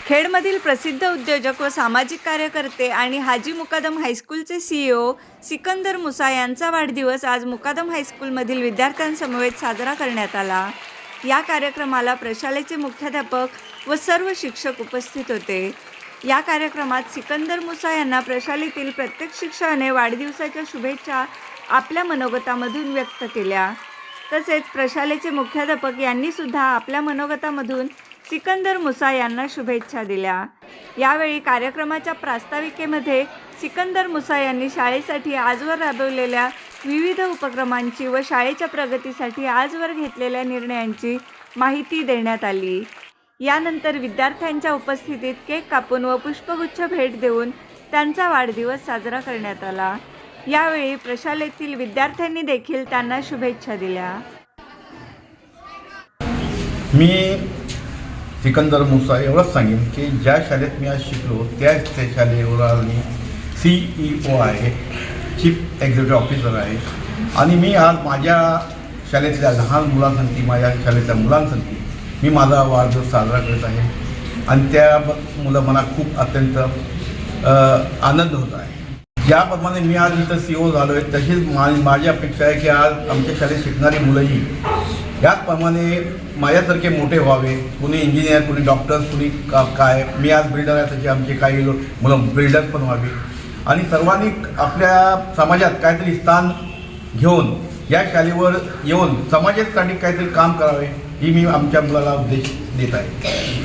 खेडमधील प्रसिद्ध उद्योजक व सामाजिक कार्यकर्ते आणि हाजी मुकादम हायस्कूलचे सीईओ सिकंदर मुसा यांचा वाढदिवस आज मुकादम हायस्कूलमधील विद्यार्थ्यांसमवेत साजरा करण्यात आला. या कार्यक्रमाला प्रशालेचे मुख्याध्यापक व सर्व शिक्षक उपस्थित होते. या कार्यक्रमात सिकंदर मुसा यांना प्रशालेतील प्रत्येक शिक्षकाने वाढदिवसाच्या शुभेच्छा आपल्या मनोगतामधून व्यक्त केल्या. तसेच प्रशालेचे मुख्याध्यापक यांनी सुद्धा आपल्या मनोगतामधून सिकंदर मुसा यांना शुभेच्छा दिल्या. यावेळी कार्यक्रमाच्या प्रास्ताविकेमध्ये सिकंदर मुसा यांनी शाळेसाठी आजवर राबवलेल्या विविध उपक्रमांची व शाळेच्या प्रगतीसाठी आजवर घेतलेल्या निर्णयांची माहिती देण्यात आली. यानंतर विद्यार्थ्यांच्या उपस्थितीत केक कापून व पुष्पगुच्छ भेट देऊन त्यांचा वाढदिवस साजरा करण्यात आला. यावेळी प्रशालेतील विद्यार्थ्यांनी देखील त्यांना शुभेच्छा दिल्या. मी सिकंदर मुसा एवढंच सांगेन की ज्या शाळेत मी आज शिकलो त्याच त्या शाळेवर मी सी ई ओ आहे चीफ एक्झिक्युटिव्ह ऑफिसर आहे. आणि मी आज माझ्या शाळेतल्या लहान मुलांसाठी माझ्या शाळेतल्या मुलांसाठी मी माझा वाढदिवस साजरा करत आहे. आणि त्या मुलं मला खूप अत्यंत आनंद होत आहे. ज्याप्रमाणे मी आज इथं सी ओ झालो आहे तशीच मा माझी अपेक्षा आहे की आज आमच्या शाळेत शिकणारी मुलंही याचप्रमाणे माझ्यासारखे मोठे व्हावे कुणी इंजिनियर कुणी डॉक्टर्स कुणी का काय. मी आज बिल्डर आहे तसे आमचे काही लोक मुलं बिल्डर पण व्हावे. आणि सर्वांनी आपल्या समाजात काहीतरी स्थान घेऊन या शाळेवर येऊन समाजासाठी काहीतरी काम करावे ही मी आमच्या मुलाला उद्देश देत आहे.